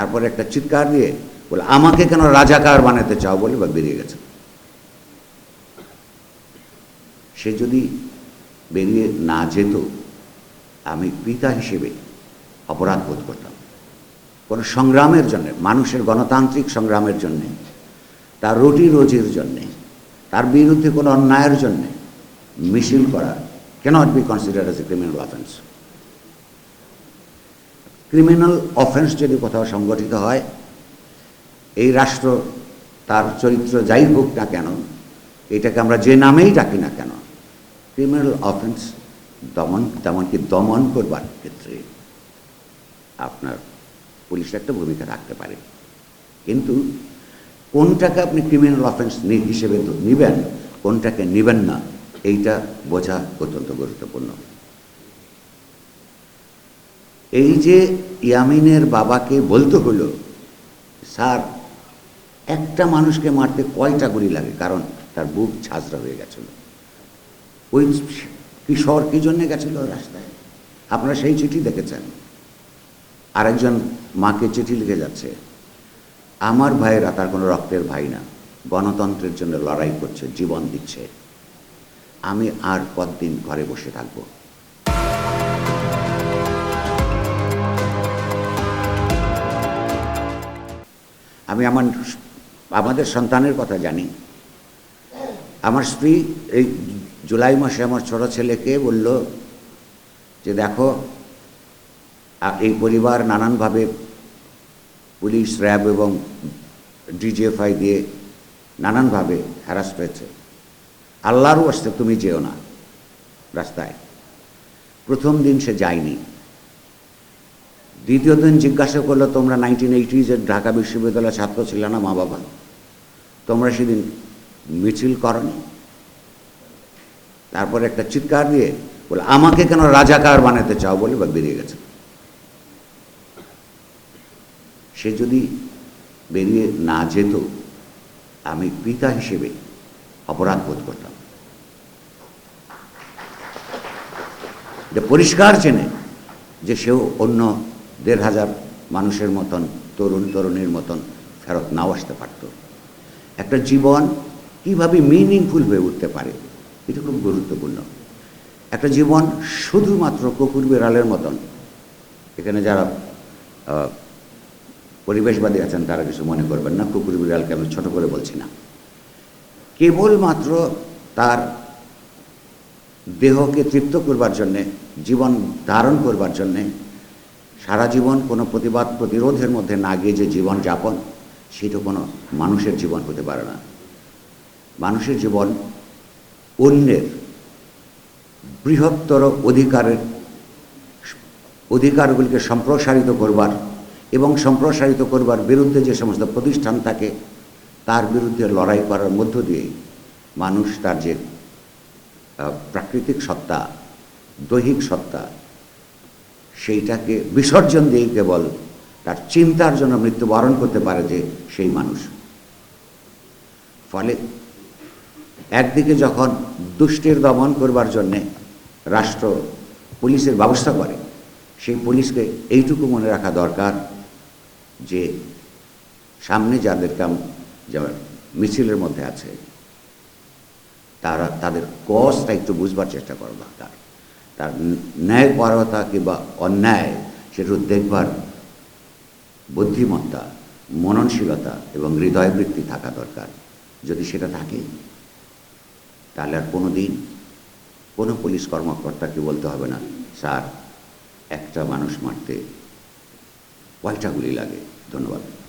তারপরে একটা চিৎকার দিয়ে বলে, আমাকে কেন রাজাকার বানাতে চাও? বলে বা বেরিয়ে গেছে। সে যদি বেরিয়ে না যেত, আমি পিতা হিসেবে অপরাধ বোধ করতাম। কোনো সংগ্রামের জন্যে, মানুষের গণতান্ত্রিক সংগ্রামের জন্যে, তার রুটি রোজির জন্যে, তার বিরুদ্ধে কোনো অন্যায়ের জন্যে মিছিল করা cannot be consider as a criminal offence criminal offence যদি কোথাও সংগঠিত হয়, এই রাষ্ট্র তার চরিত্র যাই হোক না কেন, এটাকে আমরা যে নামেই ডাকি না কেন ক্রিমিনাল অফেন্স দমন, তেমনকি দমন করবার ক্ষেত্রে আপনার পুলিশ একটা ভূমিকা রাখতে পারে। কিন্তু কোনটাকে আপনি ক্রিমিনাল অফেন্স হিসেবে নেবেন, কোনটাকে নেবেন না, এইটা বোঝা অত্যন্ত গুরুত্বপূর্ণ। এই যে ইয়ামিনের বাবাকে বলতে হলো, স্যার, একটা মানুষকে মারতে কয়টা গুলি লাগে? কারণ তার বুক ঝাঁঝরা হয়ে গেছিল। ওই কিশোর কি জন্যে গেছিল রাস্তায়? আপনারা সেই চিঠি দেখেছেন। আরেকজন মাকে চিঠি লিখে যাচ্ছে, আমার ভাইয়েরা তার কোনো রক্তের ভাই না। গণতন্ত্রের জন্য লড়াই করছে, জীবন দিচ্ছে। আমি আর কতদিন ঘরে বসে থাকব? আমি আমার আমাদের সন্তানের কথা জানি। আমার স্ত্রী এই জুলাই মাসে আমার ছোট ছেলেকে বলল যে, দেখো এই পরিবার নানানভাবে পুলিশ, র্যাব এবং ডিজিএফআই দিয়ে নানানভাবে হ্যারাস হয়েছে আল্লাহরও আসতে তুমি যেও না রাস্তায়। প্রথম দিন সে যায়নি। দ্বিতীয় দিন জিজ্ঞাসা করল, তোমরা নাইনটিন এইটিজের ঢাকা বিশ্ববিদ্যালয়ের ছাত্র ছিল না মা বাবা? তোমরা সেদিন মিছিল করনি? তারপরে একটা চিৎকার দিয়ে বলে, আমাকে কেন রাজাকার বানাতে চাও? বলে বা বেরিয়ে গেছে। সে যদি বেরিয়ে না যেত, আমি পিতা হিসেবে অপরাধ বোধ করতাম। পরিষ্কার চেনে যে সেও অন্য দেড় হাজার মানুষের মতন, তরুণ তরুণীর মতন ফেরত নাও আসতে পারত। একটা জীবন কীভাবে মিনিংফুল হয়ে উঠতে পারে, এটা খুব গুরুত্বপূর্ণ। একটা জীবন শুধুমাত্র কুকুর বিড়ালের মতন। এখানে যারা পরিবেশবাদী আছেন, তারা কিছু মনে করবেন না, কুকুর বিড়ালকে আমি ছোট করে বলছি না। কেবলমাত্র তার দেহকে তৃপ্ত করবার জন্যে, জীবন ধারণ করবার জন্যে সারা জীবন কোনো প্রতিবাদ প্রতিরোধের মধ্যে না গিয়ে যে জীবন যাপন, সেটা কোনো মানুষের জীবন হতে পারে না। মানুষের জীবন অন্যের বৃহত্তর অধিকারের অধিকারগুলিকে সম্প্রসারিত করবার এবং সম্প্রসারিত করবার বিরুদ্ধে যে সমস্ত প্রতিষ্ঠান থাকে, তার বিরুদ্ধে লড়াই করার মধ্য দিয়ে মানুষ তার যে প্রাকৃতিক সত্তা, দৈহিক সত্তা সেইটাকে বিসর্জন দিয়ে কেবল তার চিন্তার জন্য মৃত্যুবরণ করতে পারে যে সেই মানুষ। ফলে একদিকে যখন দুষ্টের দমন করবার জন্যে রাষ্ট্র পুলিশের ব্যবস্থা করে, সেই পুলিশকে এইটুকু মনে রাখা দরকার যে সামনে যাদের কাম যেমন মিছিলের মধ্যে আছে, তারা তাদের কজটা একটু বুঝবার চেষ্টা করা দরকার। তার ন্যায়পরতা কিংবা অন্যায় সেটা দেখবার বুদ্ধিমত্তা, মননশীলতা এবং হৃদয়বৃত্তি থাকা দরকার। যদি সেটা থাকে, তাহলে আর কোনো দিন কোনো পুলিশ কর্মকর্তাকে বলতে হবে না, স্যার, একটা মানুষ মারতে কয়টা গুলি লাগে। ধন্যবাদ।